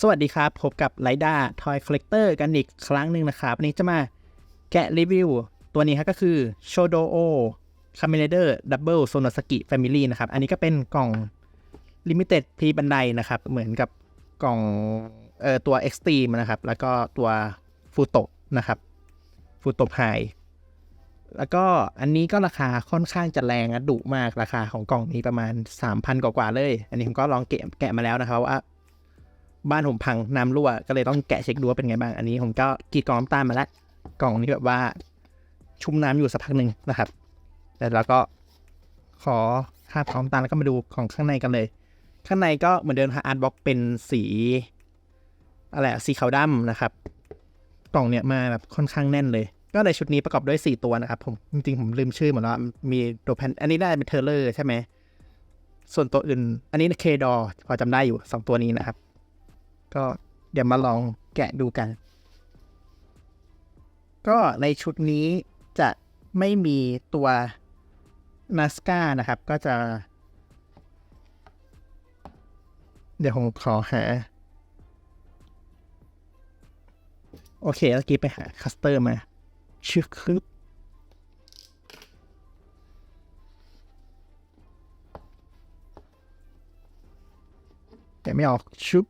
สวัสดีครับ พบกับไลด้าทอยคอลเลกเตอร์กันอีกครั้งหนึ่งนะครับวันนี้จะมาแกะรีวิว ตัวนี้ครับก็คือ s h o d o o c a m e l a d e r Double Sonosaki Family นะครับ อันนี้ก็เป็นกล่อง Limited พีบันไดนะครับ เหมือนกับกล่องเอ่อตัว Extreme นะครับ แล้วก็ตัวฟูโตะนะครับฟูโตะไฮแล้วก็อันนี้ก็ราคาค่อนข้างจะแรงนะดุมากราคาของกล่องนี้ประมาณ 3,000 กว่าๆเลย อันนี้ผมก็ลองแกะแกะมาแล้วนะครับว่า บ้านผมพังน้ำรั่ว ก็เลยต้องแกะเช็คดูว่าเป็นไงบ้าง อันนี้ผมก็กีดกรองน้ำตาลมาแล้วกล่องนี้แบบว่าชุ่มน้ำอยู่สักพักหนึ่งนะครับ แต่เราก็ขอคาบกรองน้ำตาลแล้วก็มาดูของข้างในกันเลย ข้างในก็เหมือนเดิมค่ะอาร์ตบ็อกเป็นสีอะไรสีขาวดำนะครับ กล่องเนี่ยมาแบบค่อนข้างแน่นเลย ก็ในชุดนี้ประกอบด้วย 4 ตัวนะครับ ผมจริงๆผมลืมชื่อหมดแล้วมีโดแพนอันนี้ได้เป็นเทเลอร์ใช่ไหมส่วนตัวอื่น อันนี้เคดอพอจำได้อยู่ 2 ตัวนี้นะครับ ก็เดี๋ยวมาลองแกะดูกัน ก็ในชุดนี้จะไม่มีตัวนัสกานะครับ ก็จะ เดี๋ยวผมขอหา โอเคเมื่อกี้ไปหาคัสเตอร์มาชื่อคือแต่ไม่ออกชุบ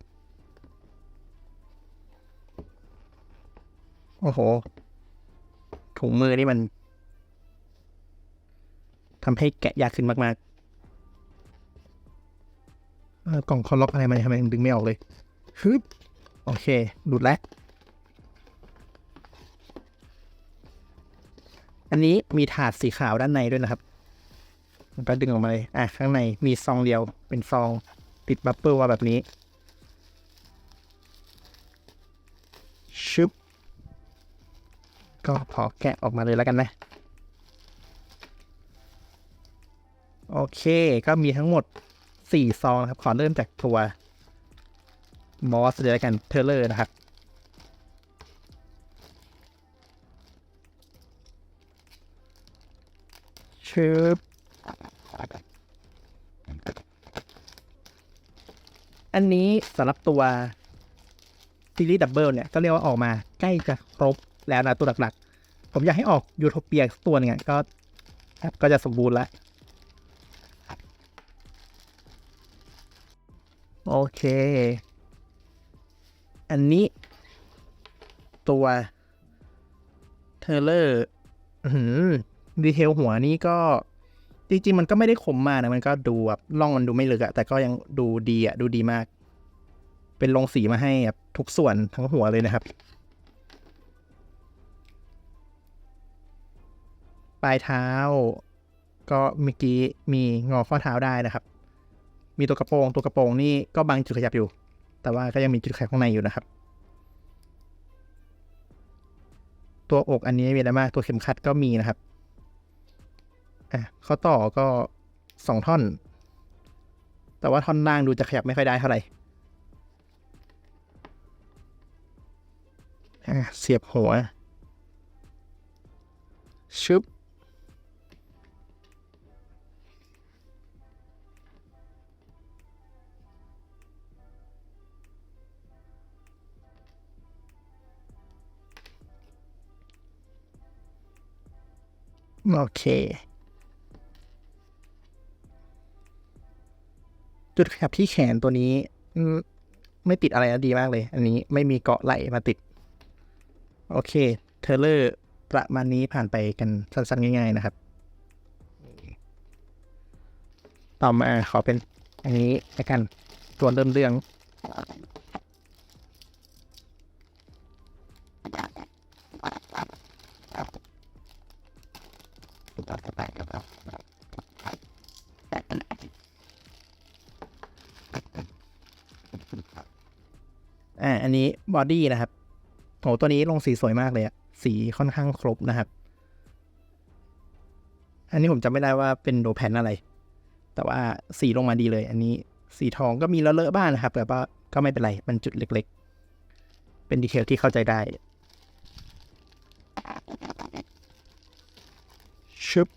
อ้โห ถุงมือนี่มันทำให้แกะยากขึ้นมากๆกล่องคอล็อกอะไรมันทำไมดึงไม่ออกเลยฮึบโอเคหลุดแล้ว อันนี้มีถาดสีขาวด้านในด้วยนะครับมันก็ดึงออกมาเลย อะ ข้างในมีซองเดียว เป็นซองติดบับเบิลว่าแบบนี้ ชึบ ก็พอแกะออกมาเลยแล้วกันนะ โอเคก็มีทั้งหมด 4 ซองนะครับ ขอเริ่มจากตัวมอสเลยแล้วกันเทเลอร์นะครับชึบอันนี้สำหรับตัวซีรีส์ดับเบิลเนี่ย ก็เรียกว่าออกมาใกล้จะครบ แล้วนะตัวหลักๆ ผมอยากให้ออกยูโทเปียตัวหนึงอะก็ก็จะสมบูรณ์แล้วโอเค อันนี้ ตัวเทเลอร์ดีเทลหัวนี้ก็ จริงๆ มันก็ไม่ได้คมมากนะ มันก็ดูแบบล่องมันดูไม่ลึกอะแต่ก็ยังดูดีอะดูดีมาก เป็นลงสีมาให้แบบทุกส่วนทั้งหัวเลยนะครับ ลายเท้า ก็เมื่อกี้มีงอข้อเท้าได้นะครับ มีตัวกระโปรงตัวกระโปรงนี่ก็บางจุดขยับอยู่ แต่ว่าก็ยังมีจุดแข็งข้างในอยู่นะครับ ตัวอกอันนี้ไม่มีอะไรมากตัวเข็มขัดก็มีนะครับอะข้อต่อก็สองท่อน แต่ว่าท่อนล่างดูจะขยับไม่ค่อยได้เท่าไหร่อะเสียบหัว ชึบ โอเค จุดขยับที่แขนตัวนี้ ไม่ติดอะไรนะดีมากเลย อันนี้ไม่มีเกาะไหลมาติด โอเค เทเลอร์ประมาณนี้ผ่านไปกันสั้นๆ ง่าย ๆ นะครับ ต่อมาขอเป็นอันนี้แล้วกันตัวเริ่มเรื่อง บอดี้นะครับโหตัวนี้ลงสีสวยมากเลยอะสีค่อนข้างครบนะครับ อันนี้ผมจำไม่ได้ว่าเป็นโดแพนอะไร แต่ว่าสีลงมาดีเลย อันนี้สีทองก็มีเลอะๆบ้างนะครับแต่ว่าก็ไม่เป็นไร มันจุดเล็ก ๆ เป็นดีเทลที่เข้าใจได้ชึบ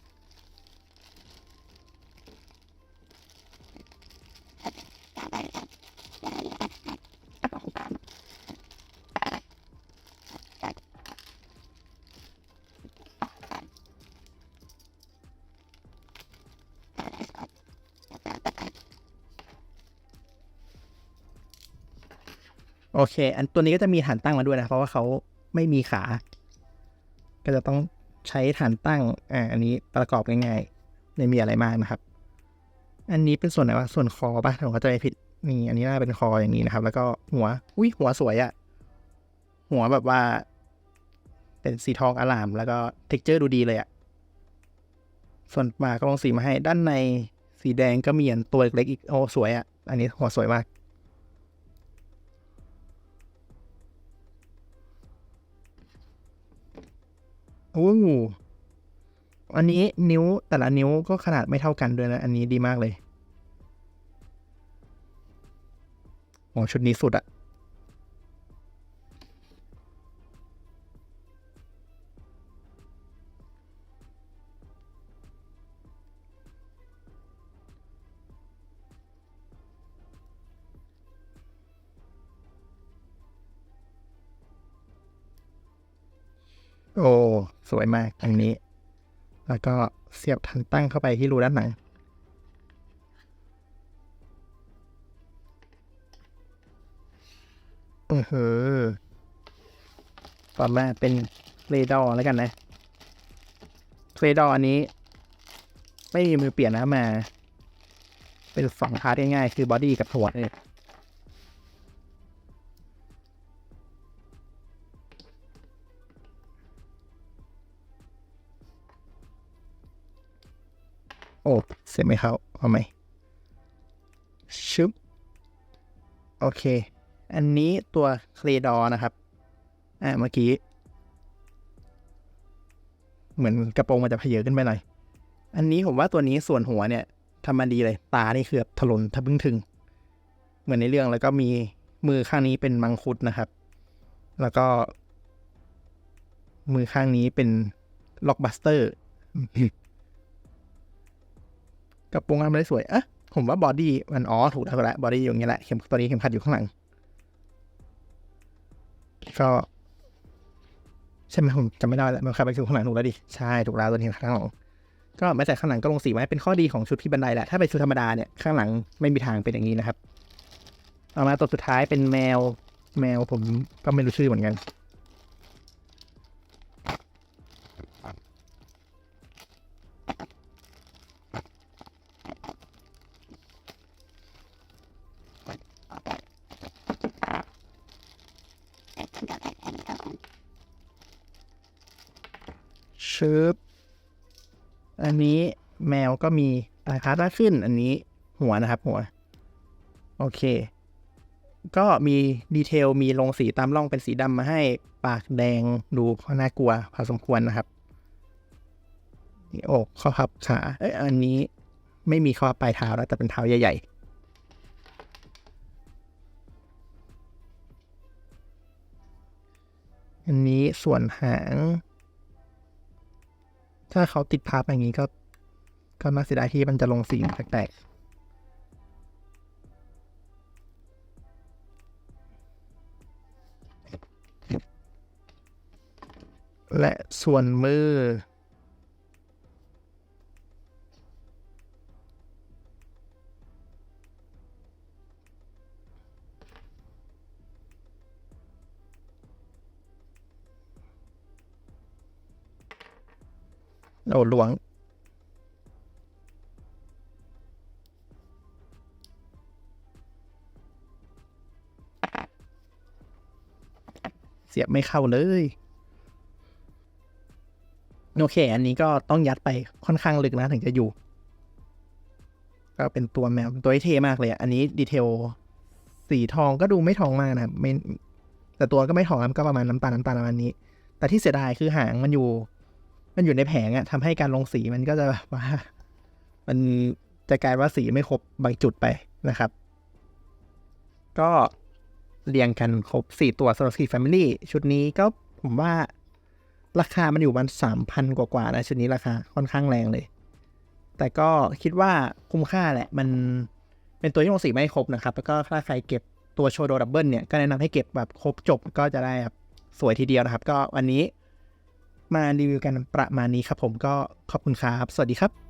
โอเค อันตัวนี้ก็จะมีฐานตั้งมาด้วยนะ เพราะว่าเขาไม่มีขา ก็จะต้องใช้ฐานตั้ง อ่า อันนี้ประกอบง่ายๆไม่มีอะไรมากนะครับ อันนี้เป็นส่วนไหนวะ ส่วนคอปะผมเข้าใจผิด นี่ อันนี้น่าเป็นคออย่างนี้นะครับ แล้วก็หัว อุ้ยหัวสวยอะหัวแบบว่า เป็นสีทองอลาม แล้วก็เท็กเจอร์ดูดีเลยอะส่วนปากก็ลงสีมาให้ ด้านใน สีแดงก็มีอันตัวเล็กๆอีก โอ้ สวยอะอันนี้หัวสวยมาก โอ้อันนี้นิ้วแต่ละนิ้วก็ขนาดไม่เท่ากันด้วยนะ อันนี้ดีมากเลย โอ้ชุดนี้สุดอะ โอ้ สวยมากอันนี้ แล้วก็เสียบทันตั้งเข้าไปที่รูด้านหลังเออเฮ้อต่อมาเป็นเรดอร์แล้วกันนะเรดอร์อันนี้ ไม่มีมือเปลี่ยนนะมา เป็นสองพาร์ทง่ายๆคือบอดี้กับหัวเลย อ้เสียไม่เข้าเอาไหมชึบโอเค อันนี้ตัวเคลดอนะครับ อ่าเมื่อกี้ เหมือนกระโปรงมันจะเพเยอขึ้นไปหน่อย อันนี้ผมว่าตัวนี้ส่วนหัวเนี่ยทำมาดีเลย ตานี่คือบถลนทะบึ้งถึง เหมือนในเรื่องแล้วก็มีมือข้างนี้เป็นมังคุดนะครับ แล้วก็ มือข้างนี้เป็นล็อกบัสเตอร์ กระโปรงงานไม่ได้สวยอะผมว่าบอดี้มันอ๋อถูกแล้วถูกแล้วบอดี้อยู่อย่างนี้แหละเข็มตัวนี้เข็มขัดอยู่ข้างหลังก็ใช่ไหมผมจำไม่ได้แล้วมันขับไปถึงข้างหลังถูกแล้วดิใช่ถูกแล้วตัวนี้ข้างหลังก็แม้แต่ข้างหลังก็ลงสีไว้เป็นข้อดีของชุดพี่บันไดแหละถ้าเป็นชุดธรรมดาเนี่ยข้างหลังไม่มีทางเป็นอย่างนี้นะครับเอามาตัวสุดท้ายเป็นแมวแมวผมก็ไม่รู้ชื่อเหมือนกัน ชึบ อันนี้แมวก็มีลายพาร์ทมากขึ้น อันนี้หัวนะครับหัว โอเค ก็มีดีเทลมีลงสีตามร่องเป็นสีดำมาให้ปากแดงดูน่ากลัวพอสมควรนะครับนี่อกข้อพับขาเอ้ยอันนี้ไม่มีข้อปลายเท้าแล้วแต่เป็นเท้าใหญ่ๆ อันนี้ส่วนหาง ถ้าเขาติดภาพอย่างนี้ก็ ก็น่าเสียดายที่มันจะลงสีแปลกๆและส่วนมือ โอ้หลวง เสียบไม่เข้าเลย โอเค อันนี้ก็ต้องยัดไปค่อนข้างลึกนะถึงจะอยู่ ก็เป็นตัวแมวตัวเท่มากเลยอันนี้ดีเทลสีทองก็ดูไม่ทองมากนะไม่แต่ตัวก็ไม่ทองก็ประมาณน้ำตาลน้ำตาลประมาณนี้ แต่ที่เสียดายคือหางมันอยู่ มันอยู่ในแผงอะทำให้การลงสีมันก็จะแบบว่า มันจะกลายว่าสีไม่ครบบางจุดไปนะครับ ก็เรียงกันครบสี่ตัวสำหรับสี่ Family ชุดนี้ก็ผมว่าราคามันอยู่มันสามพันกว่าๆนะชุดนี้ราคาค่อนข้างแรงเลย แต่ก็คิดว่าคุ้มค่าแหละ มันเป็นตัวที่ลงสีไม่ครบนะครับ แล้วก็ถ้าใครเก็บตัวโชโดดับเบิลเนี่ย ก็แนะนำให้เก็บแบบครบจบก็จะได้แบบสวยทีเดียวนะครับ ก็วันนี้ มารีวิวกันประมาณนี้ครับผมก็ขอบคุณครับ สวัสดีครับ